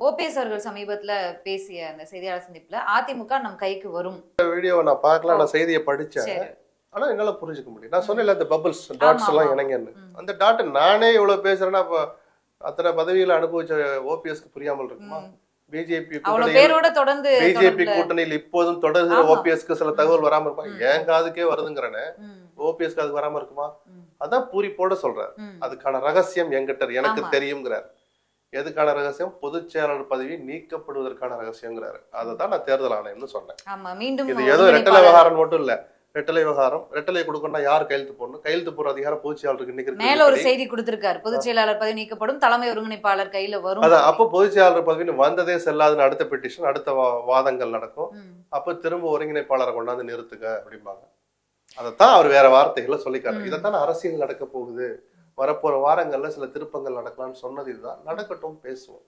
OPS அவர்கள் சமீபத்துல பேசிய அந்த செய்தியாளர் சந்திப்புல அதிமுக நம் கைக்கு வரும் வீடியோவை நான் பார்க்கல நான் செய்தியை படிச்சேன் ஆனா என்னால புரிஞ்சுக்க முடியும் நான் சொன்னேன்ல அந்த பபிள்ஸ் டாட்ஸ் எல்லாம். இணைங்கன்னு. அந்த டாட் நானே இவ்வளவு பேசுறேன்னா அப்ப அத்தனை பதவியில அனுபவிச்ச ஓபிஎஸ்க்கு புரியாமல் இருக்குமா. பிஜேபி பேரோட தொடர்ந்து பிஜேபி கூட்டணியில் இப்போதும் ஆமா. ஓபிஎஸ்க்கு சில தகவல் வராம இருப்பாங்க. என் காதுக்கே வருதுங்கிறனே ஓபிஎஸ்க்கு அதுக்கு வராம இருக்குமா அதான் பூரிப்போட சொல்றாரு. அதுக்கான ரகசியம் என்கிட்ட இருக்கு. எனக்கு. தெரியுங்கிறார் எதுக்கான ரகசியம்? பொதுச் செயலாளர் பதவி நீக்கப்படுவதற்கான ரகசியங்கிறாரு. அதை தான் நான் தேர்தல் ஆணையம்னு சொன்னேன். இது ஏதோ ரெட்டலை விவகாரம் மட்டும் இல்ல. ரெட்டலை விவகாரம் ரெட்டலை கொடுக்கணும்னா யார் கையெழுத்து போடணும்? கையெழுத்து போற அதிகாரம் பொதுச் செயலாளருக்கு இன்னைக்கு மேல ஒரு செய்தி கொடுத்திருக்காரு. பொதுச் செயலாளர் பதவி நீக்கப்படும் தலைமை ஒருங்கிணைப்பாளர் கையில வரும். அதான் அப்போ பொதுச் செயலாளர் பதவின்னு வந்ததே செல்லாதுன்னு அடுத்த பெட்டிஷன் அடுத்த வாதங்கள் நடக்கும். அப்ப திரும்ப ஒருங்கிணைப்பாளரை கொண்டாந்து நிறுத்துக அப்படிம்பாங்க. அதைத்தான் அவர் வேற வார்த்தைகளை சொல்லிக்காரு. இதைத்தான் அரசியல் நடக்க போகுது. வரப்போற வாரங்கள்ல சில திருப்பங்கள் நடக்கலாம்னு சொன்னது இதுதான். நடக்கட்டும் பேசுவோம்.